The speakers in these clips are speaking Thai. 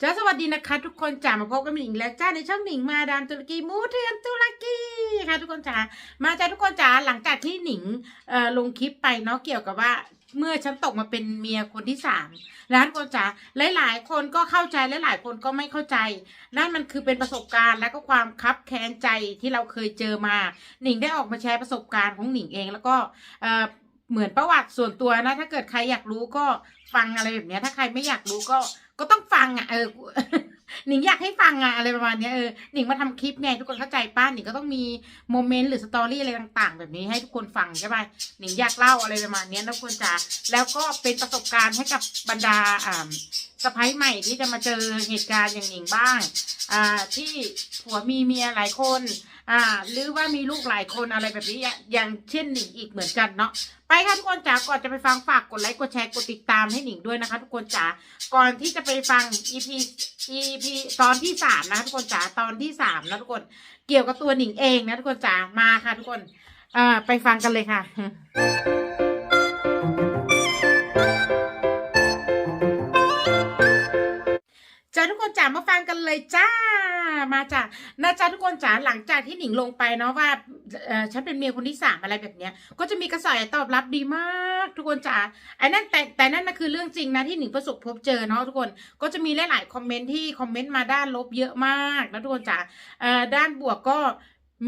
จ้าสวัสดีนะคะทุกคนจ๋ามาพบกันอีกแล้วจ้าในช่องหนิงมาดามตุรกีมูเทือนตุรกีค่ะทุกคนจ๋ามาจ้าทุกคนจ๋าหลังจากที่หนิงเอ่อลงคลิปไปเนาะเกี่ยวกับว่าเมื่อฉันตกมาเป็นเมียคนที่สามร้านคนจ๋าหลาย ๆ คนก็เข้าใจและหลายคนก็ไม่เข้าใจ นั่นมันคือเป็นประสบการณ์และก็ความคับแค้นใจที่เราเคยเจอมา หนิงได้ออกมาแชร์ประสบการณ์ของหนิงเองแล้วก็เอ่อเหมือนประวัติส่วนตัวนะ ถ้าเกิดใครอยากรู้ก็ฟังอะไรแบบนี้ถ้าใครไม่อยากรู้ก็ ก็ต้องฟังอะเออหนิงอยากให้ฟังอะอะไรประมาณนี้เออหนิงมาทำคลิปไงทุกคนเข้าใจป้าหนิงก็ต้องมีโมเมนต์หรือสตอรี่อะไรต่าง ๆ แบบนี้ให้ทุกคนฟังใช่ไหมหนิงอยากเล่าอะไรประมาณนี้นะทุกคนจ๋าแล้วก็เป็นประสบการณ์ให้กับบรรดาอ่าสะพ้ายใหม่ที่จะมาเจอเหตุการณ์อย่างหนิงบ้าง อ่าที่ผัวมีเมียหลายคน อ่า หรือว่ามีลูกหลายคนอะไรแบบนี้อย่างเช่นหนิงอีกเหมือนกันเนาะไปค่ะทุกคนจ๋าก่อนจะไปฟังฝากกดไลค์กดแชร์กดติดตามให้หนิงด้วยนะคะ ทุกคนจ๋าก่อนที่จะไปฟัง EP EP ตอนที่สามนะคะทุกคนจ๋าตอนที่สามนะทุกคนเกี่ยวกับตัวหนิงเองนะทุกคนจ๋ามาค่ะ ทุกคนอ่าไปฟังกันเลยค่ะ จ้าทุกคนจ๋ามาฟังกันเลยจ้ามาจ้านะจ้าทุกคนจ๋าหลังจากที่หนิงลงไปเนาะว่าฉันเป็นเมียคนที่สามอะไรแบบเนี้ย ก็จะมีกระแสตอบรับดีมาก ทุกคนจ๋าไอ้นั่นแต่แต่นั่นนะคือเรื่องจริงนะที่หนิงประสบพบเจอเนาะทุกคนก็จะมีหลายๆคอมเมนต์ที่คอมเมนต์มาด้านลบเยอะมากนะทุกคนจ๋าอ่อด้านบวกก็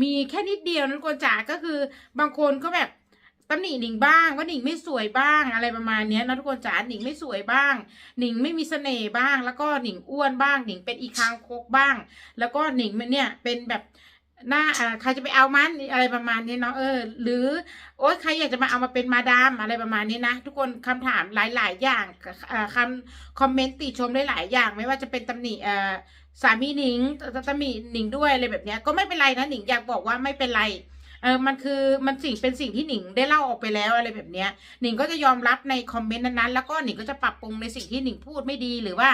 มีแค่นิดเดียวนะทุกคนจ๋าก็คือบางคนก็แบบ ตำหนิหนิงบ้างว่าหนิงไม่สวยบ้างอะไรประมาณนี้นะทุกคนจ๋าหนิงไม่สวยบ้าง หนิงไม่มีเสน่ห์บ้าง แล้วก็หนิงอ้วนบ้าง หนิงเป็นอีคางคกบ้าง แล้วก็หนิงมันเนี่ยเป็นแบบหน้าอ่าใครจะไปเอามันอะไรประมาณนี้เนาะเออ หรือโอ๊ยใครอยากจะมาเอามาเป็นมาดามอะไรประมาณนี้นะทุกคนคำถามหลาย ๆ อย่างอ่าคำคอมเมนต์ติชมได้หลายอย่าง ไม่ว่าจะเป็นตำหนิเอ่อสามีหนิงตำหนิหนิงด้วยอะไรแบบเนี้ยก็ไม่เป็นไรนะหนิงอยากบอกว่าไม่เป็นไร ออมันคือมันสิ่งเป็นสิ่งที่หนิงได้เล่าออกไปแล้วอะไรแบบเนี้ยหนิงก็จะยอมรับในคอมเมนต์นั้นๆแล้วก็หนิงก็จะปรับปรุงในสิ่งที่หนิงพูดไม่ดีหรือว่า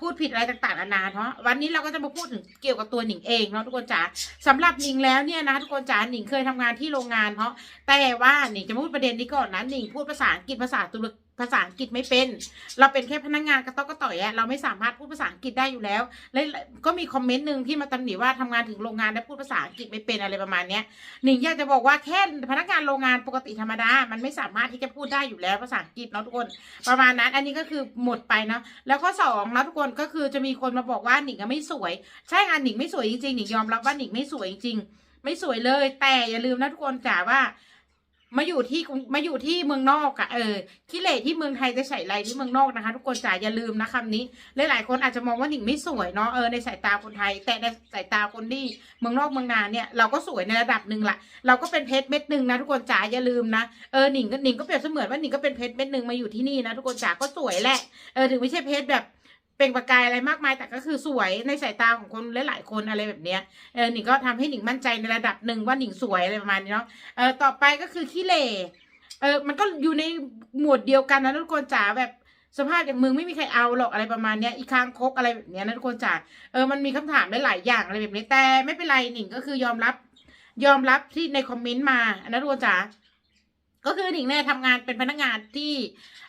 พูดผิดอะไรต่างๆนานาเพราะวันนี้เราก็จะมาพูดถึงเกี่ยวกับตัวหนิงเองเนาะทุกคนจ๋าสำหรับหนิงแล้วเนี่ยนะทุกคนจ๋าหนิงเคยทำงานที่โรงงานเพราะแต่ว่าหนิงจะพูดประเด็นนี้ก่อนนะหนิงพูดภาษาอังกฤษภาษาตุรก ภาษาอังกฤษไม่เป็น เราเป็นแค่พนักงานกระต๊อกกระต่อยอะเราไม่สามารถพูดภาษาอังกฤษได้อยู่แล้ว และก็มีคอมเมนต์หนึ่งที่มาตำหนิว่าทำงานถึงโรงงานและพูดภาษาอังกฤษไม่เป็นอะไรประมาณเนี้ยหนิงอยากจะบอกว่าแค่พนักงานโรงงานปกติธรรมดา มันไม่สามารถที่จะพูดได้อยู่แล้วภาษาอังกฤษเนาะทุกคน ประมาณนั้น อันนี้ก็คือหมดไปเนาะ แล้วข้อสองนะทุกคนก็คือจะมีคนมาบอกว่าหนิงไม่สวย ใช่งานหนิงไม่สวยจริงๆหนิงยอมรับว่าหนิงไม่สวยจริงๆไม่สวยเลย แต่อย่าลืมนะทุกคนจ๋าว่า มาอยู่ที่มาอยู่ที่เมืองนอกอะเออขี้เหร่ที่เมืองไทยจะใส่อะไรที่เมืองนอกนะคะ ทุกคนจ๋าอย่าลืมนะคำนี้ลหลายๆคนอาจจะมองว่าหนิงไม่สวยเนาะเออในสายตาคนไทย แต่ในสายตาคนที่เมืองนอกเมืองนาเนี่ยเราก็สวยในระดับหนึ่งละเราก็เป็นเพชรเม็ดหนึ่งนะทุกคนจ๋าอย่าลืมนะเออหนิงก็หนิงก็เปรียบเสมือนว่าหนิงก็เป็นเพชรเม็ดหนึ่งมาอยู่ที่นี่นะทุกคนจ๋าก็สวยแหละเออถึงไม่ใช่เพชรแบบ เปล่งประกายอะไรมากมาย แต่ก็คือสวยในสายตาของคนหลายๆคนอะไรแบบเนี้ยเออหนิงก็ทำให้หนิงมั่นใจในระดับหนึ่งว่าหนิงสวยอะไรประมาณนี้เนาะเออต่อไปก็คือขี้เหร่เออมันก็อยู่ในหมวดเดียวกันนะทุกคนจ๋าแบบสภาพอย่างมึงไม่มีใครเอาหรอกอะไรประมาณเนี้ยอีกคางคกอะไรแบบเนี้ยนะทุกคนจ๋าเออมันมีคำถามหลายอย่างอะไรแบบนี้แต่ไม่เป็นไรหนิงก็คือยอมรับ ยอมรับที่ในคอมเมนต์มาอันนะทุกคนจ๋า ก็คือหนิงเนี่ยทำงานเป็นพนักงานที่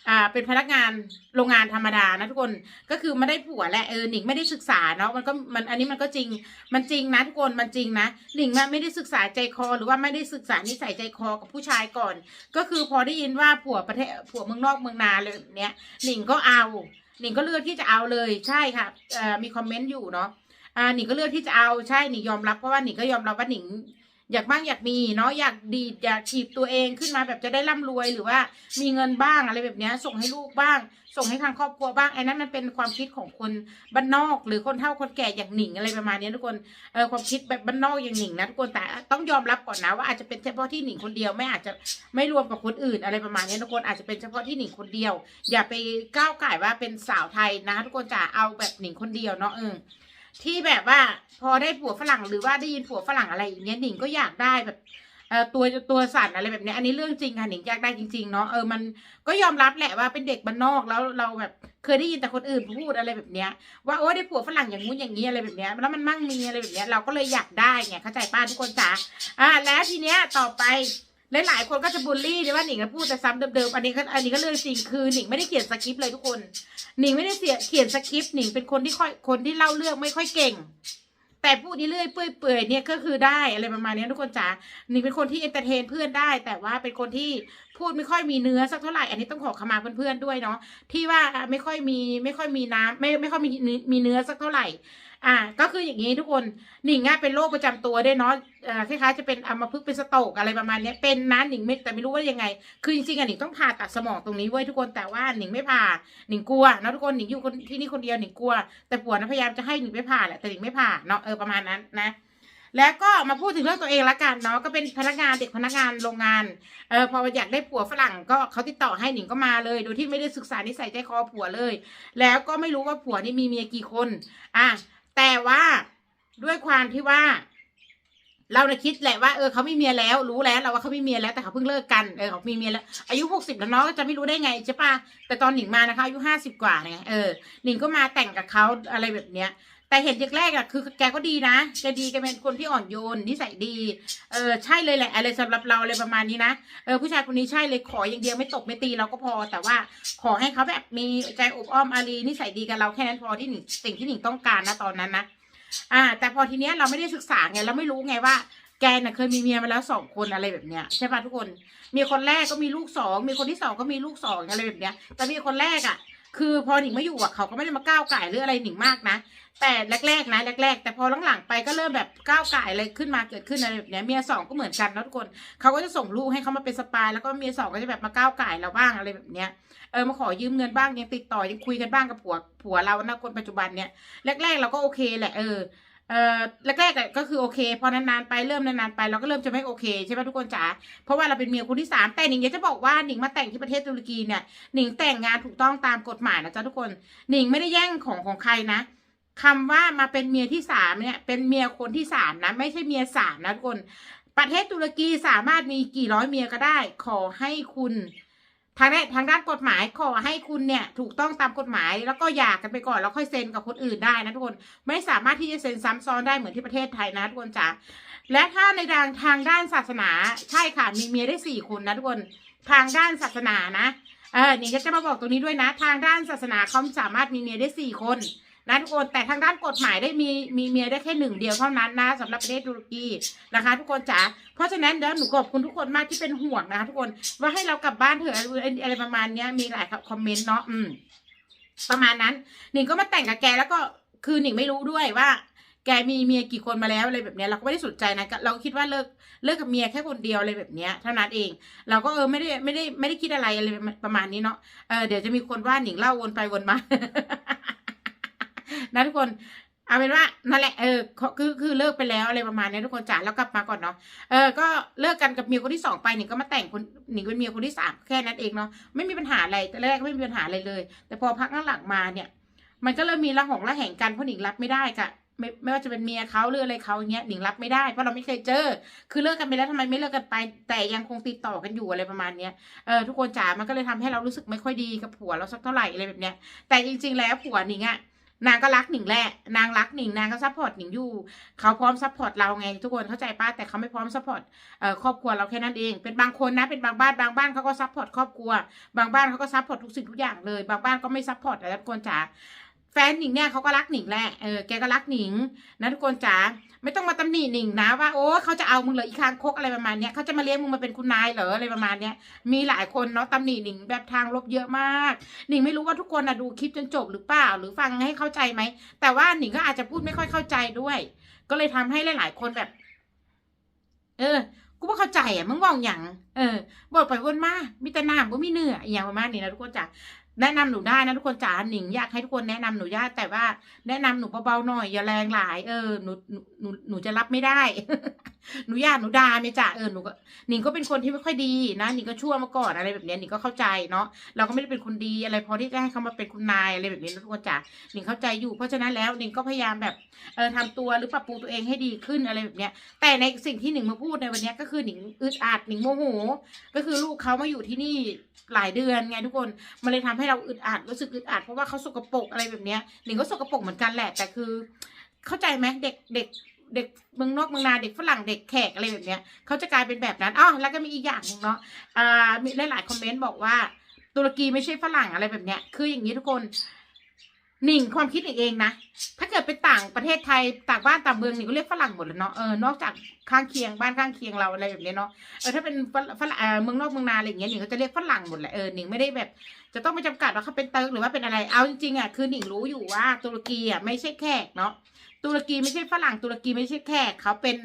อ่า เป็นพนักงานโรงงานธรรมดานะทุกคน ก็คือไม่ได้ผัวแหละเออหนิงไม่ได้ศึกษาเนาะมันก็มันอันนี้มันก็จริง มันจริงนะทุกคนมันจริงนะหนิงอะไม่ได้ศึกษาใจคอ หรือว่าไม่ได้ศึกษานิสัยใจคอกับผู้ชายก่อน ก็คือพอได้ยินว่าผัวประเทศผัวเมืองนอกเมืองนาเลยเนี้ยหนิงก็เอาหนิงก็เลือกที่จะเอาเลยใช่ค่ะเอ่อมีคอมเมนต์อยู่เนาะอ่าหนิงก็เลือกที่จะเอาใช่หนิงยอมรับเพราะว่าหนิงก็ยอมรับว่าหนิง อยากบ้างอยากมีเนาะอยากดีดอยากถีบตัวเองขึ้นมาแบบจะได้ร่ำรวยหรือว่ามีเงินบ้างอะไรแบบนี้ส่งให้ลูกบ้าง ส่งให้ทางครอบครัวบ้างไอ้นั้นมันเป็นความคิดของคนบ้านนอก หรือคนเฒ่าคนแก่อย่างหนิงอะไรประมาณนี้ทุกคนเออความคิดแบบบ้านนอกอย่างหนิงนะทุกคนแต่ต้องยอมรับก่อนนะว่าอาจจะเป็นเฉพาะที่หนิงคนเดียวไม่อาจจะไม่รวมกับคนอื่นอะไรประมาณนี้ทุกคนอาจจะเป็นเฉพาะที่หนิงคนเดียว อย่าไปก้าวไก่ว่าเป็นสาวไทยนะทุกคนจะเอาแบบหนิงคนเดียวเนาะเออ ที่แบบว่าพอได้ผัวฝรั่งหรือว่าได้ยินผัวฝรั่งอะไรอย่างเงี้ยหนิงก็อยากได้แบบเอ่อตัวตัวสั่นอะไรแบบเนี้ยอันนี้เรื่องจริงค่ะหนิงอยากได้จริงๆเนาะเออมันก็ยอมรับแหละว่าเป็นเด็กบ้านนอกแล้วเราแบบเคยได้ยินแต่คนอื่นพูดอะไรแบบเนี้ยว่าโอ้ได้ผัวฝรั่งอย่างงู้นอย่างนี้อะไรแบบเนี้ยแล้วมันมั่งมีอะไรแบบเนี้ยเราก็เลยอยากได้ไงเข้าใจป้าทุกคนจ๋าอ่าแล้วทีเนี้ยต่อไป หลายๆคนก็จะบูลลี่ว่าหนิงก็พูดแต่ซ้ำเดิมๆ อันนี้ก็อันนี้ก็เรื่องจริงคือหนิงไม่ได้เขียนสคริปต์เลยทุกคน หนิงไม่ได้เสียเขียนสคริปต์หนิงเป็นคนที่ค่อยคนที่เล่าเรื่องไม่ค่อยเก่ง แต่พูดเรื่อยๆเปื่อยเนี่ยก็คือได้อะไรประมาณนี้ทุกคนจ๋าหนิงเป็นคนที่เอนเตอร์เทนเพื่อนได้ แต่ว่าเป็นคนที่พูดไม่ค่อยมีเนื้อสักเท่าไหร่ อันนี้ต้องขอขมาเพื่อนๆด้วยเนาะที่ว่าไม่ค่อยมีไม่ค่อยมีน้ำไม่ไม่ค่อยมีมีเนื้อสักเท่าไหร่ อ่า ก็คืออย่างนี้ทุกคนหนิงอะเป็นโรคประจำตัวด้วยเนาะอ่อคล้ายๆจะเป็นอัมพฤกษ์เป็นสโตกอะไรประมาณเนี้ยเป็นนะหนิงไม่แต่ไม่รู้ว่ายังไง คือจริงๆอะหนิงต้องผ่าตัดสมองตรงนี้เว้ยทุกคนแต่ว่าหนิงไม่ผ่าหนิงกลัวเนาะทุกคนหนิงอยู่คนที่นี่คนเดียวหนิงกลัว แต่ผัวนะพยายามจะให้หนิงไม่ผ่าแหละแต่หนิงไม่ผ่าเนาะเออประมาณนั้นนะแล้วก็มาพูดถึงเรื่องตัวเองละกันเนาะก็เป็นพนักงานเด็กพนักงานโรงงานเออพออยากได้ผัวฝรั่งก็เขาติดต่อให้หนิงก็มาเลย โดยที่ไม่ได้ศึกษานิสัยใจคอผัวเลย แล้วก็ไม่รู้ว่าผัวนี่มีเมียกี่คน อะ แต่ว่าด้วยความที่ว่า เราน่ะคิดแหละว่าเออเขามีเมียแล้ว รู้แล้วเราว่าเขามีเมียแล้วแต่เขาเพิ่งเลิกกันเออเขามีเมียแล้ว อายุหกสิบแล้วเนาะก็จะไม่รู้ได้ไงใช่ปะแต่ตอนหนิงมานะคะอายุห้าสิบกว่าไงเออหนิงก็มาแต่งกับเขาอะไรแบบเนี้ย แต่เห็นแรกอะคือแกก็ดีนะแกดีแกเป็นคนที่อ่อนโยนนิสัยดี เออใช่เลยแหละ อะไรสำหรับเราอะไรประมาณนี้นะเออผู้ชายคนนี้ใช่เลยขออย่างเดียวไม่ตกไม่ตีเราก็พอ แต่ว่าขอให้เขาแบบมีใจอบอ้อมอารีนิสัยดีกับเราแค่นั้นพอที่หนิงสิ่งที่หนิงต้องการนะตอนนั้นนะอ่า แต่พอทีเนี้ยเราไม่ได้ศึกษาไงเราไม่รู้ไงว่าแกน่ะเคยมีเมียมาแล้วสองคนอะไรแบบเนี้ยใช่ป่ะทุกคน มีคนแรกก็มีลูกสองมีคนที่สองก็มีลูกสองอะไรแบบเนี้ย แต่มีคนแรกอะ คือพอหนิงไม่อยู่อะเขาก็ไม่ได้มาก้าวไก่หรืออะไรหนิงมากนะ แต่แรกๆนะแรก ๆ แต่พอหลังๆไปก็เริ่มแบบก้าวไก่อะไรขึ้นมาเกิดขึ้นอะไรแบบเนี้ยเมียสองก็เหมือนกันนะทุกคนเขาก็จะส่งลูกให้เขามาเป็นสปายแล้วก็เมียสองก็จะแบบมาก้าวไก่เราบ้างอะไรแบบเนี้ยเออมาขอยืมเงินบ้างยังติดต่อยังคุยกันบ้างกับผัวผัวเรานะคนปัจจุบันเนี้ยแรกๆเราก็โอเคแหละเออ เออแรกๆก็คือโอเค พอนานๆไปเริ่มนานๆไปเราก็เริ่มจะไม่โอเคใช่ไหมทุกคนจ๋าเพราะว่าเราเป็นเมียคนที่สามแต่หนิงอยากจะบอกว่าหนิงมาแต่งที่ประเทศตุรกีเนี่ยหนิงแต่งงานถูกต้องตามกฎหมายนะจ๊ะทุกคนหนิงไม่ได้แย่งของของใครนะคำว่ามาเป็นเมียที่สามเนี่ยเป็นเมียคนที่สามนะไม่ใช่เมียสามนะทุกคน ประเทศตุรกีสามารถมีกี่ร้อยเมียก็ได้ ขอให้คุณ ทางด้านทางด้านกฎหมายขอให้คุณเนี่ยถูกต้องตามกฎหมายแล้วก็หย่ากันไปก่อนแล้วค่อยเซ็นกับคนอื่นได้นะทุกคนไม่สามารถที่จะเซ็นซ้ำซ้อนได้เหมือนที่ประเทศไทยนะทุกคนจ๋าและถ้าในทางทางด้านศาสนาใช่ค่ะมีเมียได้สี่คนนะทุกคนทางด้านศาสนานะเออนี่ก็จะมาบอกตรงนี้ด้วยนะ ทางด้านศาสนาเขาสามารถมีเมียได้สี่คน นะทุกคนแต่ทางด้านกฎหมายได้มีมีเมียได้แค่หนึ่งเดียวเท่านั้นนะสำหรับประเทศตุรกีนะคะ ทุกคนจ๋าเพราะฉะนั้นเดี๋ยวหนูขอบคุณทุกคนมากที่เป็นห่วงนะคะทุกคนว่าให้เรากลับบ้านเถอะอะไรประมาณเนี้ยมีหลายคอมเมนต์เนาะอืมประมาณนั้นหนิงก็มาแต่งกับแกแล้วก็คือหนิงไม่รู้ด้วยว่าแกมีเมียกี่คนมาแล้วอะไรแบบเนี้ยเราก็ไม่ได้สนใจนะเราคิดว่าเลิกเลิกกับเมียแค่คนเดียวอะไรแบบเนี้ยเท่านั้นเอง เราก็เออไม่ได้ไม่ได้ไม่ได้คิดอะไรอะไรประมาณนี้เนาะเออเดี๋ยวจะมีคนว่าหนิงเล่าวนไปวนมา นะทุกคนเอาเป็นว่านั่นแหละเออคือคือเลิกไปแล้วอะไรประมาณนี้ทุกคนจ๋าแล้วกลับมาก่อนเนาะเออก็เลิกกันกับเมียคนที่สองไปหนิงก็มาแต่งคนหนิงเป็นเมียคนที่สามแค่นั้นเองเนาะไม่มีปัญหาอะไรแต่แรกก็ไม่มีปัญหาอะไรเลย แต่พอพักหลังมาเนี่ย มันก็เริ่มมีระหองระแหงกันเพราะหนิงรับไม่ได้กะไม่ไม่ว่าจะเป็นเมียเขาหรืออะไรเขาอย่างเงี้ยหนิงรับไม่ได้เพราะเราไม่เคยเจอ คือเลิกกันไปแล้วทำไมไม่เลิกกันไป แต่ยังคงติดต่อกันอยู่อะไรประมาณเนี้ยเออทุกคนจ๋ามันก็เลยทำให้เรารู้สึกไม่ค่อยดีกับผัวเราสักเท่าไหร่อะไรแบบเนี้ยแต่จริง ๆ แล้วผัวหนิงอะ นางก็รักหนิงแหละ นางรักหนิง นางก็ซัพพอร์ตหนิงอยู่ เขาพร้อมซัพพอร์ตเราไงทุกคนเข้าใจป้าแต่เขาไม่พร้อมซัพพอร์ตครอบครัวเราแค่นั้นเอง เป็นบางคนนะ เป็นบางบ้าน บางบ้านเขาก็ซัพพอร์ตครอบครัว บางบ้านเขาก็ซัพพอร์ตทุกสิ่งทุกอย่างเลย บางบ้านก็ไม่ซัพพอร์ตแต่ทุกคนจ๋า แฟนหนิงเนี่ยเขาก็รักหนิงแหละ เออ แกก็รักหนิงนะทุกคนจ๋า ไม่ต้องมาตำหนิหนิงนะว่าโอ้เขาจะเอามึงเหรออีคางคกอะไรประมาณเนี้ยเขาจะมาเลี้ยงมึงมาเป็นคุณนายเหรออะไรประมาณเนี้ยมีหลายคนเนาะตำหนิหนิงแบบทางลบเยอะมากหนิงไม่รู้ว่าทุกคนนะดูคลิปจนจบหรือเปล่า หรือฟังให้เข้าใจไหมแต่ว่าหนิงก็อาจจะพูดไม่ค่อยเข้าใจด้วย ก็เลยทำให้หลาย ๆ คนแบบ เออกูไม่เข้าใจอะมึงบอกอย่างเออบอกไปวนมามีแต่น้ำก็มีเนื้ออย่างประมาณนี้นะทุกคนจ๋า แนะนำหนูได้นะทุกคนจ๋าหนิงอยากให้ทุกคนแนะนำหนูได้แต่ว่าแนะนำหนูเบาๆหน่อยอย่าแรงหลายเออหนูหนูหนูจะรับไม่ได้ หนูอยากหนูด่าไม่จ้ะเออหนูก็หนิงก็เป็นคนที่ไม่ค่อยดีนะหนิงก็ชั่วมาก่อนอะไรแบบนี้หนิงก็เข้าใจเนาะเราก็ไม่ได้เป็นคนดีอะไรพอที่จะให้เขามาเป็นคุณนายอะไรแบบนี้นะทุกคนจ๋าหนิงเข้าใจอยู่ เพราะฉะนั้นแล้วหนิงก็พยายามแบบเออทำตัวหรือปรับปรุงตัวเองให้ดีขึ้นอะไรแบบนี้แต่ในสิ่งที่หนิงมาพูดในวันนี้ก็คือหนิงอึดอัดหนิงโมโหก็คือลูกเขามาอยู่ที่นี่หลายเดือนไงทุกคนมันเลยทำให้เราอึดอัดรู้สึกอึดอัดเพราะว่าเขาสกปรกอะไรแบบเนี้ยหนิงก็สกปรกเหมือนกันแหละ แต่คือ เข้าใจไหมเด็กเด็กเด็กเมืองนอกเมืองนาเด็กฝรั่งเด็กแขกอะไรแบบเนี้ยเขาจะกลายเป็นแบบนั้นอ๋อแล้วก็มีอีกอย่างหนึงเนาะอ่ามีหลายๆคอมเมนต์บอกว่าตุรกีไม่ใช่ฝรั่งอะไรแบบเนี้ยคืออย่างนี้ทุกคน หนิงความคิดหนิงเองนะ ถ้าเกิดไปต่างประเทศไทยต่างบ้านต่างเมืองหนิงก็เรียกฝรั่งหมดเลยเนาะเออนอกจากข้างเคียงบ้านข้างเคียงเราอะไรแบบนี้เนาะเออถ้าเป็นฝรั่งเอ่อเมืองนอกเมืองนาอะไรอย่างเงี้ยหนิงก็จะเรียกฝรั่งหมดแหละเออหนิงไม่ได้แบบ จะต้องไปจำกัดว่าเขาเป็นเติร์กหรือว่าเป็นอะไรเอาจริงๆอะคือหนิงรู้อยู่ว่าตุรกีอะไม่ใช่แขกเนาะตุรกีไม่ใช่ฝรั่งตุรกีไม่ใช่แขกเขาเป็น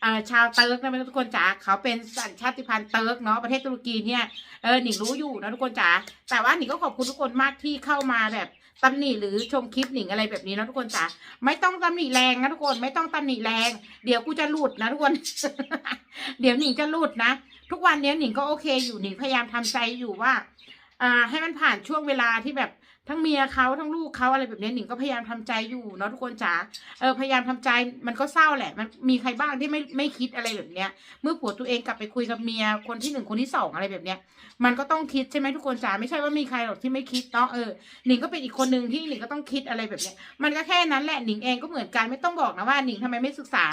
เอ่อชาวเติร์กนะทุกคนจ๋าเขาเป็นสัญชาติพันธุ์เติร์กเนาะประเทศตุรกีเนี่ยเออหนิงรู้อยู่นะทุกคนจ๋าแต่ว่าหนิงก็ขอบคุณทุกคนมากที่เข้ามาแบบ ตำหนิหรือชมคลิปหนิงอะไรแบบนี้นะทุกคนจ๋าไม่ต้องตำหนิแรงนะทุกคนไม่ต้องตำหนิแรง เดี๋ยวกูจะหลุดนะทุกคน เดี๋ยวหนิงจะหลุดนะ ทุกวันนี้หนิงก็โอเคอยู่หนิงพยายามทำใจอยู่ว่า อ่า ให้มันผ่านช่วงเวลาที่แบบ ทั้งเมียเขาทั้งลูกเขาอะไรแบบนี้หนิงก็พยายามทำใจอยู่เนาะทุกคนจ๋าเออพยายามทำใจมันก็เศร้าแหละ มันมีใครบ้างที่ไม่ไม่คิดอะไรแบบเนี้ย เมื่อผัวตัวเองกลับไปคุยกับเมียคนที่หนึ่งคนที่สองอะไรแบบเนี้ย มันก็ต้องคิดใช่ไหมทุกคนจ๋าไม่ใช่ว่ามีใครหรอกที่ไม่คิดเนาะเออหนิงก็เป็นอีกคนหนึ่งที่หนิงก็ต้องคิดอะไรแบบเนี้ย มันก็แค่นั้นแหละหนิงเองก็เหมือนกันไม่ต้องบอกนะว่าหนิงทำไมไม่ศึกษา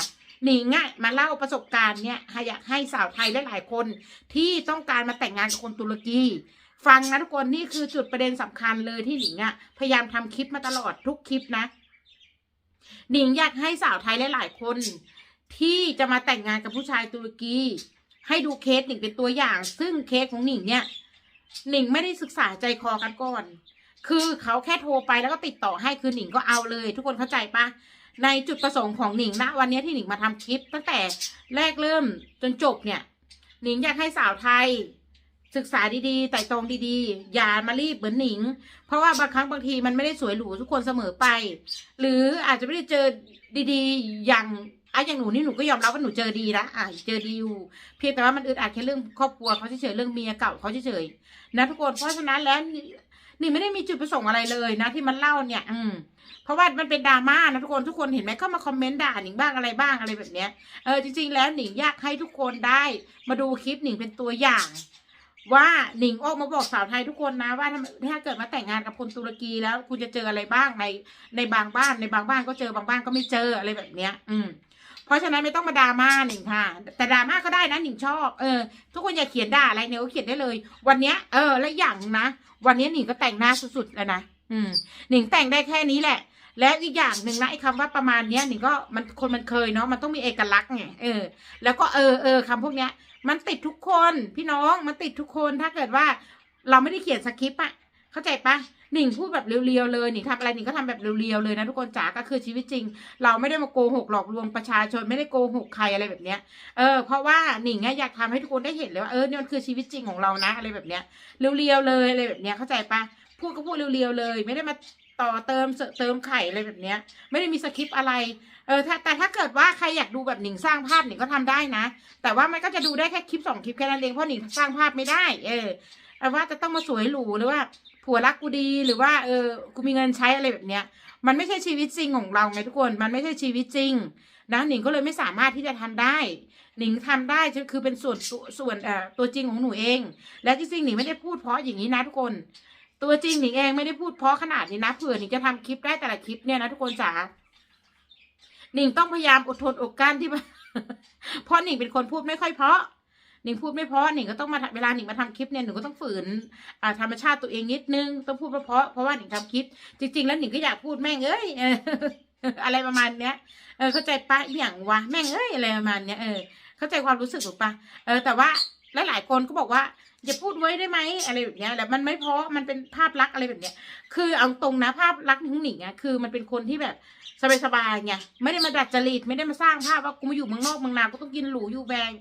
หนิงอะมาเล่าประสบการณ์เนี่ยอยากให้สาวไทยหลายๆคนที่ต้องการมาแต่งงานกับคนตุรกี ฟังนะทุกคนนี่คือจุดประเด็นสำคัญเลยที่หนิงอะพยายามทำคลิปมาตลอดทุกคลิปนะ หนิงอยากให้สาวไทยหลายๆคน ที่จะมาแต่งงานกับผู้ชายตุรกี ให้ดูเคสหนิงเป็นตัวอย่าง ซึ่งเคสของหนิงเนี่ย หนิงไม่ได้ศึกษาใจคอกันก่อน คือเขาแค่โทรไปแล้วก็ติดต่อให้คือหนิงก็เอาเลย ทุกคนเข้าใจปะในจุดประสงค์ของหนิงณวันนี้ที่หนิงมาทำคลิป ตั้งแต่แรกเริ่มจนจบเนี่ย หนิงอยากให้สาวไทย ศึกษาดีๆไต่ตรองดีๆ อย่ามารีบเหมือนหนิง เพราะว่าบางครั้งบางทีมันไม่ได้สวยหรูทุกคนเสมอไป หรืออาจจะไม่ได้เจอดีๆ อย่างอะอย่างหนูนี่หนูก็ยอมรับว่าหนูเจอดีนะอะเจอดีอยู่ เพียงแต่ว่ามันอึดอัดแค่เรื่องครอบครัวเขาเฉยๆเรื่องเมียเก่าเขาเฉยๆนะทุกคนเพราะฉะนั้นแล้วนี่นี่ไม่ได้มีจุดประสงค์อะไรเลยนะ ที่มันเล่าเนี่ย อืม เพราะว่ามันเป็นดราม่านะทุกคนทุกคนเห็นไหมเข้ามาคอมเมนต์ด่าหนิงบ้างอะไรบ้างอะไรแบบเนี้ยเออจริงๆแล้วหนิงอยากให้ทุกคนได้ มาดูคลิปหนิงเป็นตัวอย่าง ว่าหนิงออกมาบอกสาวไทยทุกคนนะว่าถ้าเกิดมาแต่งงานกับคนตุรกีแล้ว คุณจะเจออะไรบ้างในในบางบ้านในบางบ้านก็เจอบางบ้านก็ไม่เจออะไรแบบเนี้ย อืมเพราะฉะนั้นไม่ต้องมาดราม่าหนิงค่ะ แต่ดราม่าก็ได้นะหนิงชอบเออทุกคนอย่าเขียนด่าอะไรเนี่ยก็เขียนได้เลย วันเนี้ยเออและอย่างนะวันนี้หนิงก็แต่งหน้าสุดๆแล้วนะอืมหนิงแต่งได้แค่นี้แหละ แล้วอีกอย่างหนึ่งนะไอ้คำว่าประมาณเนี้ยหนิงก็มันคนมันเคยเนาะมันต้องมีเอกลักษณ์ไงเออ แล้วก็เออเออคำพวกเนี้ย มันติดทุกคนพี่น้องมันติดทุกคนถ้าเกิดว่า เราไม่ได้เขียนสคริปต์อะเข้าใจปะหนิงพูดแบบเรียวๆเลยหนิงทำอะไรหนิงก็ทำแบบเรียวๆเลยนะทุกคนจ๋าก็คือชีวิตจริง เราไม่ได้มาโกหกหลอกลวงประชาชนไม่ได้โกหกใครอะไรแบบเนี้ยเออเพราะว่าหนิงอะอยากทำให้ทุกคนได้เห็นเลยว่าเออเนี่ยมันคือชีวิตจริงของเรานะอะไรแบบเนี้ยเรียวๆเลยอะไรแบบเนี้ยเข้าใจปะพูดก็พูดเรียวๆเลย ไม่ได้มาต่อเติมเสริมเติมไข่อะไรแบบเนี้ย ไม่ได้มีสคริปต์อะไร ออถ้าแต่ถ้าเกิดว่าใครอยากดูแบบหนิงสร้างภาพหนิงก็ทำได้นะ แต่ว่ามันก็จะดูได้แค่คลิปสองคลิปแค่นั้นเองเพราะหนิงสร้างภาพไม่ได้ เออแต่ว่าจะต้องมาสวยหรูหรือว่า ผัวรักกูดีหรือว่าเออกูมีเงินใช้อะไรแบบเนี้ย มันไม่ใช่ชีวิตจริงของเราไงทุกคน มันไม่ใช่ชีวิตจริงนะหนิงก็เลยไม่สามารถที่จะทำได้ หนิงทำได้คือเป็นส่วนส่วนเอ่อตัวจริงของหนูเอง และจริงๆหนิงไม่ได้พูดเพราะอย่างนี้นะทุกคน ตัวจริงหนิงเองไม่ได้พูดเพราะขนาดนี้นะเผื่อหนิงจะทำคลิปได้แต่ละคลิปเนี่ยนะทุกคนจ๋า หนิงต้องพยายามอดทนอดกั้นที่เพราะหนิงเป็นคนพูดไม่ค่อยเพราะหนิงพูดไม่เพราะหนิงก็ต้องมาเวลาหนิงมาทำคลิปเนี่ยหนิงก็ต้องฝืนอ่าธรรมชาติตัวเองนิดนึงต้องพูดเพราะเพราะว่าหนิงทำคลิป จริง ๆ แล้วหนิงก็อยากพูดแม่งเอ้ยอะไรประมาณเนี้ยเออเข้าใจปะอหย่างวะแม่งเอ้ยอะไรประมาณเนี้ยเออเข้าใจความรู้สึกถูกปะเออแต่ว่าหลายๆคนก็บอกว่าอย่าพูดไว้ได้ไหมอะไรแบบเนี้ยแล้วมันไม่เพราะมันเป็นภาพลักษณ์อะไรแบบเนี้ย คือเอาตรงนะภาพลักษณ์ของหนิงอะคือมันเป็นคนที่แบบ สบายๆไงไม่ได้มาดัดจริตไม่ได้มาสร้างภาพว่ากูมาอยู่เมืองนอกเมืองนาก็ต้องกินหรูอยู่แพง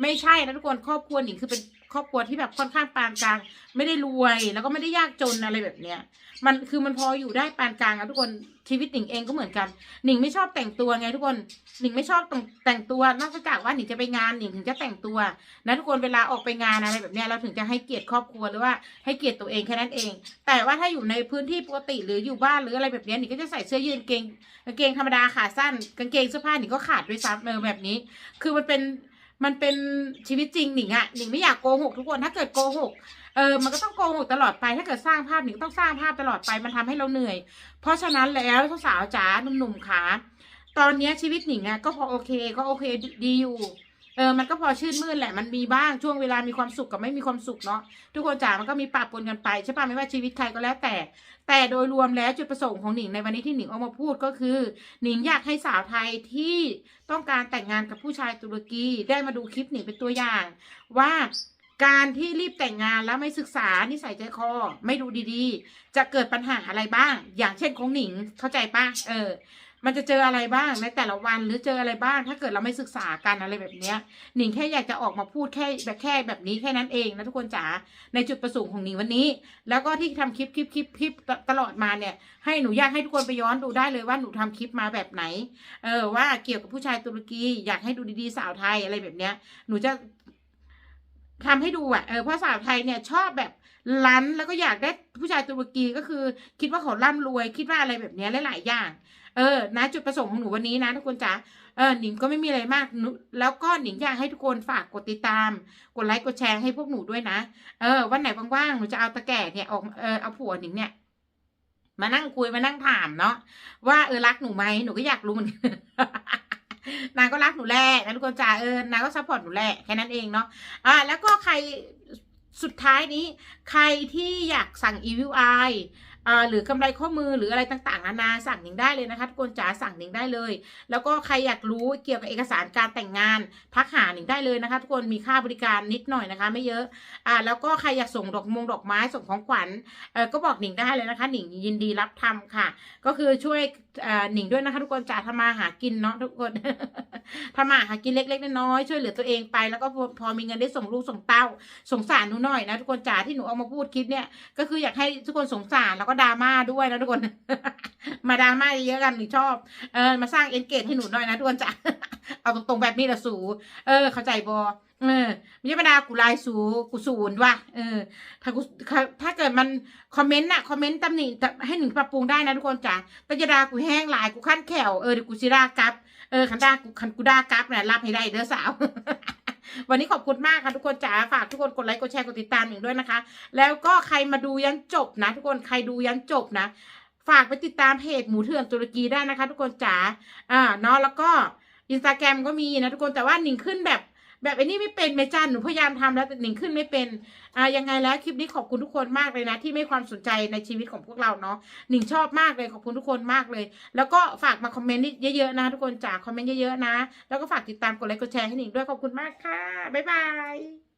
ไม่ใช่นะทุกคนครอบครัวหนิงคือเป็นครอบครัวที่แบบค่อนข้างปานกลาง ไม่ได้รวยแล้วก็ไม่ได้ยากจนอะไรแบบเนี้ย มันคือมันพออยู่ได้ปานกลางอะทุกคนชีวิตหนิงเองก็เหมือนกันหนิงไม่ชอบแต่งตัวไงทุกคนหนิงไม่ชอบแต่งแต่งตัวนอกจากว่าหนิงจะไปงานหนิงถึงจะแต่งตัวนะทุกคนเวลาออกไปงานอะไรแบบเนี้ยเราถึงจะให้เกียรติครอบครัวหรือว่าให้เกียรติตัวเองแค่นั้นเอง แต่ว่าถ้าอยู่ในพื้นที่ปกติหรืออยู่บ้านหรืออะไรแบบเนี้ยหนิงก็จะใส่เสื้อยืดเกงกางเกงธรรมดาขาสั้น กางเกงเสื้อผ้าหนิงก็ขาดด้วยซ้ำเออแบบนี้ คือมันเป็นมันเป็นชีวิตจริงหนิงอะหนิงไม่อยากโกหกทุกคนถ้าเกิดโกหกเออมันก็ต้องโกหกตลอดไป ถ้าเกิดสร้างภาพหนิงต้องสร้างภาพตลอดไปมันทำให้เราเหนื่อย เพราะฉะนั้นแล้วสาวจ๋าหนุ่มๆขาตอนนี้ชีวิตหนิงอะก็พอโอเคก็โอเคดีอยู่ เออมันก็พอชื่นมื่นแหละมันมีบ้างช่วงเวลามีความสุขกับไม่มีความสุขเนาะทุกคนจ๋ามันก็มีปะปนกันไปใช่ปะไม่ว่าชีวิตใครก็แล้วแต่ แต่โดยรวมแล้วจุดประสงค์ของหนิงในวันนี้ที่หนิงออกมาพูดก็คือ หนิงอยากให้สาวไทยที่ต้องการแต่งงานกับผู้ชายตุรกีได้มาดูคลิปหนิงเป็นตัวอย่าง ว่าการที่รีบแต่งงานแล้วไม่ศึกษานิสัยใจคอ ไม่ดูดีๆ จะเกิดปัญหาอะไรบ้าง อย่างเช่นของหนิงเข้าใจปะเออ มันจะเจออะไรบ้างในแต่ละวันหรือเจออะไรบ้าง ถ้าเกิดเราไม่ศึกษากันอะไรแบบเนี้ยหนิงแค่อยากจะออกมาพูดแค่แบบแค่แบบนี้แค่นั้นเองนะทุกคนจ๋าในจุดประสงค์ของหนิงวันนี้ แล้วก็ที่ทำคลิปคลิปคลิปคลิปตลอดมาเนี่ย ให้หนูอยากให้ทุกคนไปย้อนดูได้เลยว่าหนูทำคลิปมาแบบไหน เออว่าเกี่ยวกับผู้ชายตุรกีอยากให้ดูดีๆสาวไทยอะไรแบบเนี้ย หนูจะทำให้ดูอะ เออเพราะสาวไทยเนี่ยชอบแบบลั้นแล้วก็อยากได้ผู้ชายตุรกีก็คือ คิดว่าเขาร่ำรวยคิดว่าอะไรแบบนี้ยหลายๆอย่าง เออนะจุดประสงค์ของหนูวันนี้นะทุกคนจ๋าเออหนิงก็ไม่มีอะไรมากแล้วก็หนิงอยากให้ทุกคนฝากกดติดตาม กดไลค์กดแชร์ให้พวกหนูด้วยนะเออวันไหนว่างๆหนูจะเอาตะแก่เนี่ยออกเออเอาผัวหนิงเนี่ยมานั่งคุยมานั่งถามเนาะว่าเออรักหนูไหมหนูก็อยากรู้เหมือนกันนางก็รักหนูแหละนะทุกคนจ๋าเออนางก็ซัพพอร์ตหนูแหละแค่นั้นเองเนาะอ่าแล้วก็ใครสุดท้ายนี้ ใครที่อยากสั่ง e v i i หรือกำไรข้อมือหรืออะไรต่างๆนานาสั่งหนิงได้เลยนะคะทุกคนจ๋าสั่งหนิงได้เลย แล้วก็ใครอยากรู้เกี่ยวกับเอกสารการแต่งงานทักหาหนิงได้เลยนะคะทุกคนมีค่าบริการนิดหน่อยนะคะ ไม่เยอะอ่าแล้วก็ใครอยากส่งดอกมงดอกไม้ส่งของขวัญเออก็บอกหนิงได้เลยนะคะหนิงยินดีรับทำค่ะ ก็คือช่วยหนิงด้วยนะคะทุกคนจ๋าทำมาหากินเนาะทุกคนทำมาหากินเล็ก ๆน้อยๆช่วยเหลือตัวเองไป แล้วก็พอพอมีเงินได้ส่งลูกส่งเต้าสงสารหนูหน่อยนะทุกคนจ๋าที่หนูเอามาพูดคลิปเนี่ยก็คืออยากให้ทุกคนสงสารแล้วก็ดราม่าด้วยนะทุกคน มาดราม่าเยอะกันหนูชอบ เออ มาสร้างเอนเกจให้หนูหน่อยนะทุกคนจ๋าเอาตรงๆแบบนี้ละสูเออ เข้าใจบอเออไม่ใช่มาดากูไลายสูกูศูนย์ว่ะเออ ถ้ากูถ้าเกิดมันคอมเมนต์น่ะคอมเมนต์ตำหนิให้หนึ่งปรับปรุงได้นะทุกคนจ๋าแต่จะดากูแห้งหลายกูขั้นแขวเออเดี๋ยวกูซิรากับ เออคันดากูคันกูดากับเนี่ยรับให้ได้เด้อสาว วันนี้ขอบคุณมากค่ะทุกคนจ๋าฝากทุกคนกดไลค์กดแชร์กดติดตามหนึ่งด้วยนะคะ แล้วก็ใครมาดูยันจบนะ ทุกคนใครดูยันจบนะ ฝากไปติดตามเพจหมูเถื่อนตุรกีได้นะคะ ทุกคนจ๋าอ่าเนาะแล้วก็อินสตาแกรมก็มีนะทุกคนแต่ว่าหนิงขึ้นแบบ แบบไอ้นี่ไม่เป็นเมจันหนูพยายามทำแล้วแต่หนิงขึ้นไม่เป็นอ่ายังไงแล้วคลิปนี้ขอบคุณทุกคนมากเลยนะ ที่ไม่ความสนใจในชีวิตของพวกเราเนาะหนิงชอบมากเลยขอบคุณทุกคนมากเลย แล้วก็ฝากมาคอมเมนต์เยอะๆนะ ทุกคนจ๋าคอมเมนต์เยอะๆนะ แล้วก็ฝากติดตามกดไลค์กดแชร์ให้หนิงด้วยขอบคุณมากค่ะบ๊ายบาย